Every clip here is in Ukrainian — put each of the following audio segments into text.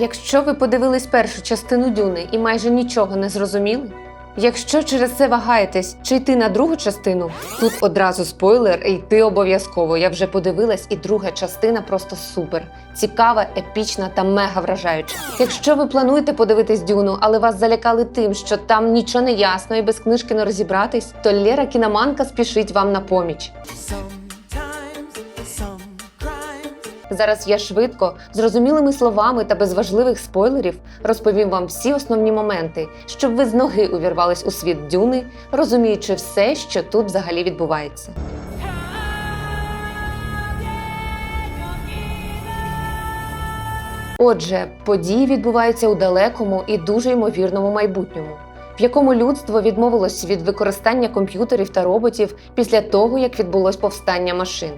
Якщо ви подивились першу частину Дюни і майже нічого не зрозуміли, якщо через це вагаєтесь, чи йти на другу частину, тут одразу спойлер, йти обов'язково. Я вже подивилась, і друга частина просто супер. Цікава, епічна та мега вражаюча. Якщо ви плануєте подивитись Дюну, але вас залякали тим, що там нічого не ясно і без книжки не розібратись, то Лєра Кіноманка спішить вам на поміч. Зараз я швидко, зрозумілими словами та без важливих спойлерів розповім вам всі основні моменти, щоб ви з ноги увірвались у світ дюни, розуміючи все, що тут взагалі відбувається. Отже, події відбуваються у далекому і дуже ймовірному майбутньому, в якому людство відмовилось від використання комп'ютерів та роботів після того, як відбулось повстання машин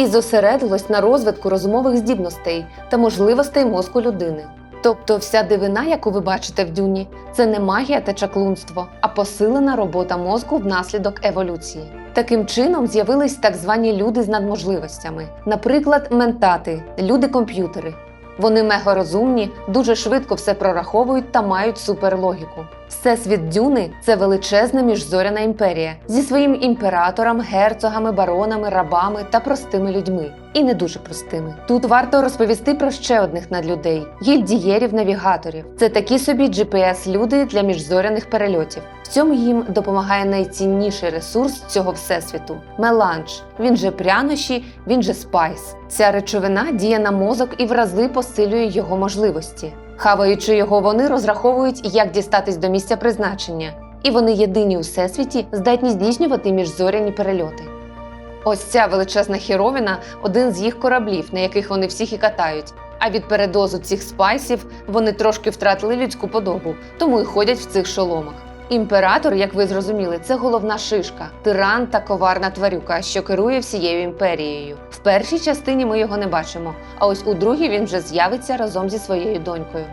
і зосередилось на розвитку розумових здібностей та можливостей мозку людини. Тобто, вся дивина, яку ви бачите в дюні, це не магія та чаклунство, а посилена робота мозку внаслідок еволюції. Таким чином з'явились так звані люди з надможливостями, наприклад, ментати, люди-комп'ютери. Вони мегарозумні, дуже швидко все прораховують та мають суперлогіку. Всесвіт Дюни це величезна міжзоряна імперія зі своїм імператором, герцогами, баронами, рабами та простими людьми. І не дуже простими. Тут варто розповісти про ще одних надлюдей гільдієрів-навігаторів. Це такі собі GPS-люди для міжзоряних перельотів. В цьому їм допомагає найцінніший ресурс цього всесвіту меланж. Він же прянощі, він же спайс. Ця речовина діє на мозок і в посилює його можливості. Хаваючи його, вони розраховують, як дістатись до місця призначення, і вони єдині у всесвіті здатні здійснювати міжзоряні перельоти. Ось ця величезна хіровіна один з їх кораблів, на яких вони всіх і катають. А від передозу цих спайсів вони трошки втратили людську подобу, тому й ходять в цих шоломах. Імператор, як ви зрозуміли, це головна шишка, тиран та коварна тварюка, що керує всією імперією. В першій частині ми його не бачимо, а ось у другій він вже з'явиться разом зі своєю донькою.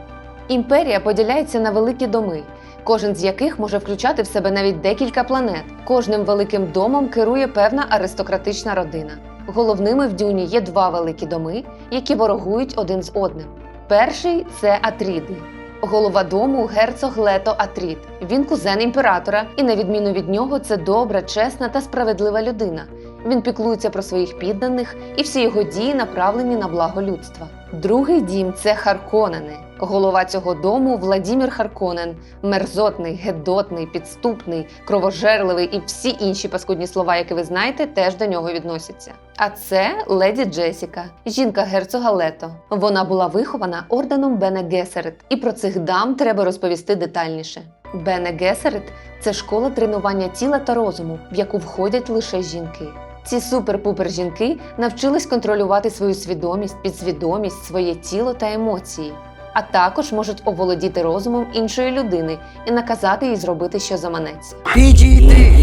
Імперія поділяється на великі доми, кожен з яких може включати в себе навіть декілька планет. Кожним великим домом керує певна аристократична родина. Головними в дюні є два великі доми, які ворогують один з одним. Перший це Атріди. Голова дому герцог Лето Атріт. Він кузен імператора, і на відміну від нього, це добра, чесна та справедлива людина. Він піклується про своїх підданих, і всі його дії направлені на благо людства. Другий дім це Харконени. Голова цього дому Владімір Харконен, мерзотний, гедотний, підступний, кровожерливий і всі інші паскудні слова, які ви знаєте, теж до нього відносяться. А це леді Джесіка, жінка герцога Лето. Вона була вихована орденом Бене Гесерет, і про цих дам треба розповісти детальніше. Бене Гесерет це школа тренування тіла та розуму, в яку входять лише жінки. Ці супер-пупер жінки навчились контролювати свою свідомість, підсвідомість, своє тіло та емоції, а також можуть оволодіти розумом іншої людини і наказати їй зробити, що заманеться. Підійди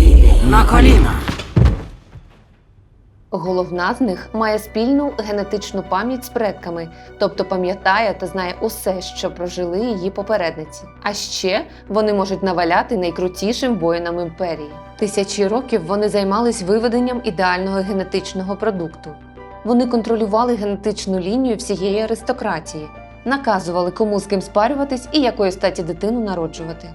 на коліна. Головна з них має спільну генетичну пам'ять з предками, тобто пам'ятає та знає усе, що прожили її попередниці. А ще вони можуть наваляти найкрутішим воїнам імперії. Тисячі років вони займались виведенням ідеального генетичного продукту. Вони контролювали генетичну лінію всієї аристократії, наказували кому з ким спарюватись і якої статі дитину народжувати.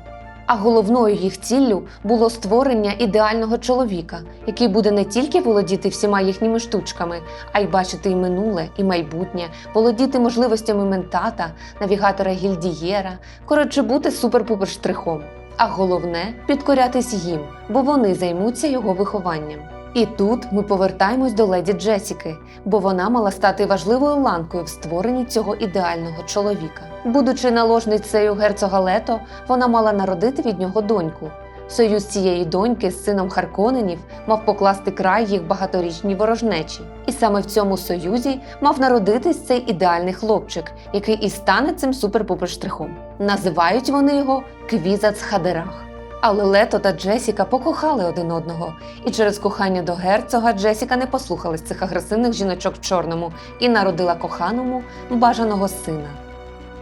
А головною їх ціллю було створення ідеального чоловіка, який буде не тільки володіти всіма їхніми штучками, а й бачити і минуле, і майбутнє, володіти можливостями ментата, навігатора гільдієра, коротше, бути супер-пупер штрихом. А головне підкорятись їм, бо вони займуться його вихованням. І тут ми повертаємось до леді Джесіки, бо вона мала стати важливою ланкою в створенні цього ідеального чоловіка. Будучи наложницею герцога Лето, вона мала народити від нього доньку. Союз цієї доньки з сином Харконенів мав покласти край їх багаторічній ворожнечі. І саме в цьому союзі мав народитись цей ідеальний хлопчик, який і стане цим супер-пупер. Називають вони його Квізац Хадерах. Але Лето та Джесіка покохали один одного, і через кохання до герцога Джесіка не послухалась цих агресивних жіночок в чорному і народила коханому бажаного сина.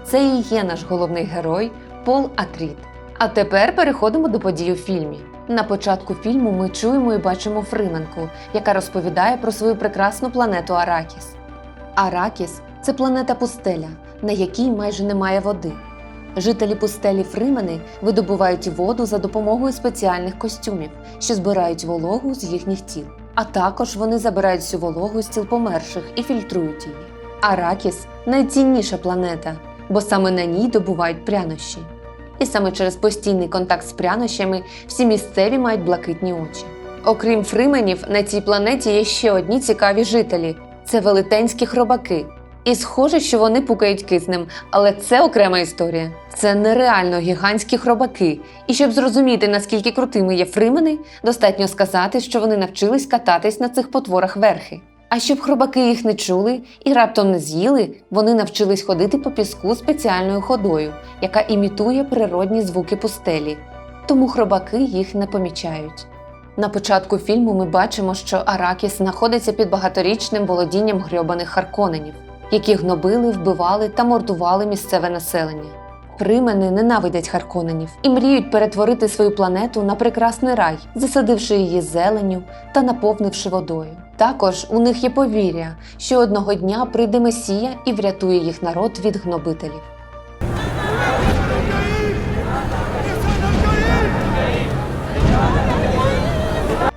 Це і є наш головний герой Пол Атріт. А тепер переходимо до подій у фільмі. На початку фільму ми чуємо і бачимо Фрименку, яка розповідає про свою прекрасну планету Аракіс. Аракіс це планета пустеля, на якій майже немає води. Жителі пустелі Фримени видобувають воду за допомогою спеціальних костюмів, що збирають вологу з їхніх тіл. А також вони забирають всю вологу з тіл померших і фільтрують її. Аракіс найцінніша планета, бо саме на ній добувають прянощі. І саме через постійний контакт з прянощами всі місцеві мають блакитні очі. Окрім фрименів, на цій планеті є ще одні цікаві жителі це велетенські хробаки. І схоже, що вони пукають киснем, але це окрема історія. Це нереально гігантські хробаки. І щоб зрозуміти, наскільки крутими є фримени, достатньо сказати, що вони навчились кататись на цих потворах верхи. А щоб хробаки їх не чули і раптом не з'їли, вони навчились ходити по піску спеціальною ходою, яка імітує природні звуки пустелі. Тому хробаки їх не помічають. На початку фільму ми бачимо, що Аракіс знаходиться під багаторічним володінням грьобаних харконенів, які гнобили, вбивали та мордували місцеве населення. Примени ненавидять харконенів і мріють перетворити свою планету на прекрасний рай, засадивши її зеленю та наповнивши водою. Також у них є повір'я, що одного дня прийде Месія і врятує їх народ від гнобителів.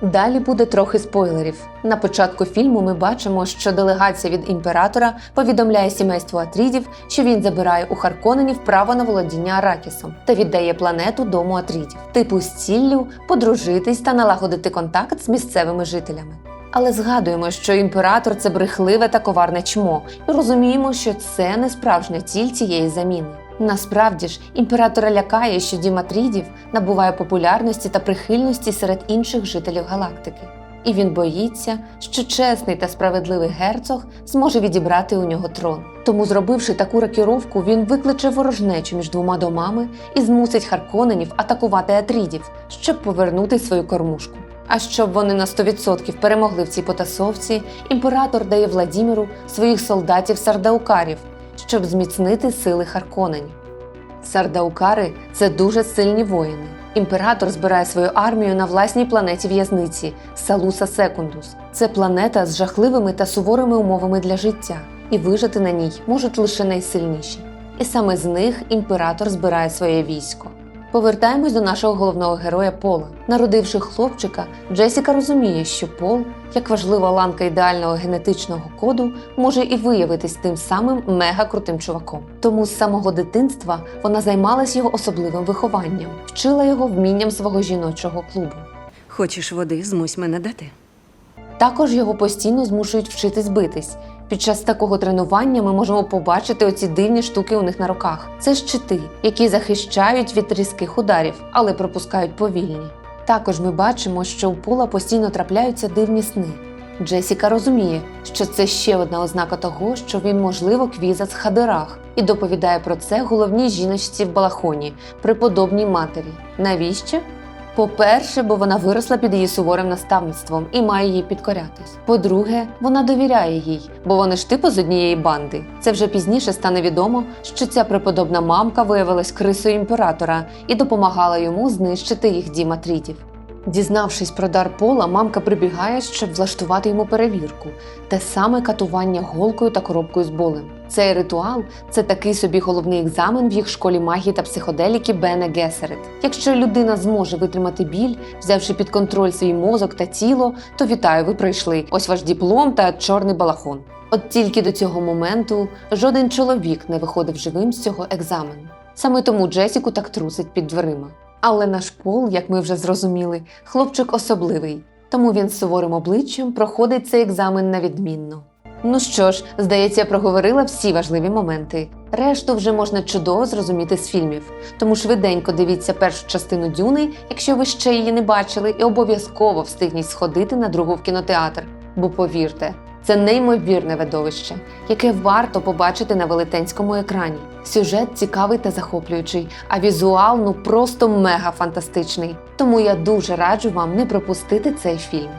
Далі буде трохи спойлерів. На початку фільму ми бачимо, що делегація від імператора повідомляє сімейству Атрідів, що він забирає у Харконенів право на володіння Аракісом та віддає планету дому Атрідів, типу з ціллю подружитись та налагодити контакт з місцевими жителями. Але згадуємо, що імператор це брехливе та коварне чмо, і розуміємо, що це не справжня ціль цієї заміни. Насправді ж, імператора лякає, що дім Атрідів набуває популярності та прихильності серед інших жителів галактики. І він боїться, що чесний та справедливий герцог зможе відібрати у нього трон. Тому, зробивши таку рокіровку, він викличе ворожнечу між двома домами і змусить Харконенів атакувати Атрідів, щоб повернути свою кормушку. А щоб вони на 100% перемогли в цій потасовці, імператор дає Владіміру своїх солдатів сардаукарів, щоб зміцнити сили Харконень. Сардаукари це дуже сильні воїни. Імператор збирає свою армію на власній планеті в'язниці Салуса Секундус. Це планета з жахливими та суворими умовами для життя, і вижити на ній можуть лише найсильніші. І саме з них імператор збирає своє військо. Повертаємось до нашого головного героя Пола. Народивши хлопчика, Джесіка розуміє, що Пол, як важлива ланка ідеального генетичного коду, може і виявитись тим самим мега-крутим чуваком. Тому з самого дитинства вона займалась його особливим вихованням, вчила його вмінням свого жіночого клубу. Хочеш води, змусь мене дати. Також його постійно змушують вчитись битись. Під час такого тренування ми можемо побачити оці дивні штуки у них на руках. Це щити, які захищають від різких ударів, але пропускають повільні. Також ми бачимо, що у Пола постійно трапляються дивні сни. Джесіка розуміє, що це ще одна ознака того, що він, можливо, квізац в хадерах, і доповідає про це головній жіночці в балахоні, преподобній матері. Навіщо? По-перше, бо вона виросла під її суворим наставництвом і має їй підкорятись. По-друге, вона довіряє їй, бо вони ж типу з однієї банди. Це вже пізніше стане відомо, що ця преподобна мамка виявилась крисою імператора і допомагала йому знищити їх дім Атрідів. Дізнавшись про дар пола, мамка прибігає, щоб влаштувати йому перевірку, те саме катування голкою та коробкою з болем. Цей ритуал це такий собі головний екзамен в їх школі магії та психоделіки Бене Гесерет. Якщо людина зможе витримати біль, взявши під контроль свій мозок та тіло, то вітаю, ви пройшли. Ось ваш диплом та чорний балахон. От тільки до цього моменту жоден чоловік не виходив живим з цього екзамену. Саме тому Джесіку так трусить під дверима. Але наш пол, як ми вже зрозуміли, хлопчик особливий, тому він з суворим обличчям проходить цей екзамен на відмінно. Ну що ж, здається, я проговорила всі важливі моменти. Решту вже можна чудово зрозуміти з фільмів. Тому швиденько дивіться першу частину Дюни, якщо ви ще її не бачили, і обов'язково встигніть сходити на другу в кінотеатр. Бо повірте, це неймовірне видовище, яке варто побачити на велетенському екрані. Сюжет цікавий та захоплюючий, а візуал ну просто мега фантастичний. Тому я дуже раджу вам не пропустити цей фільм.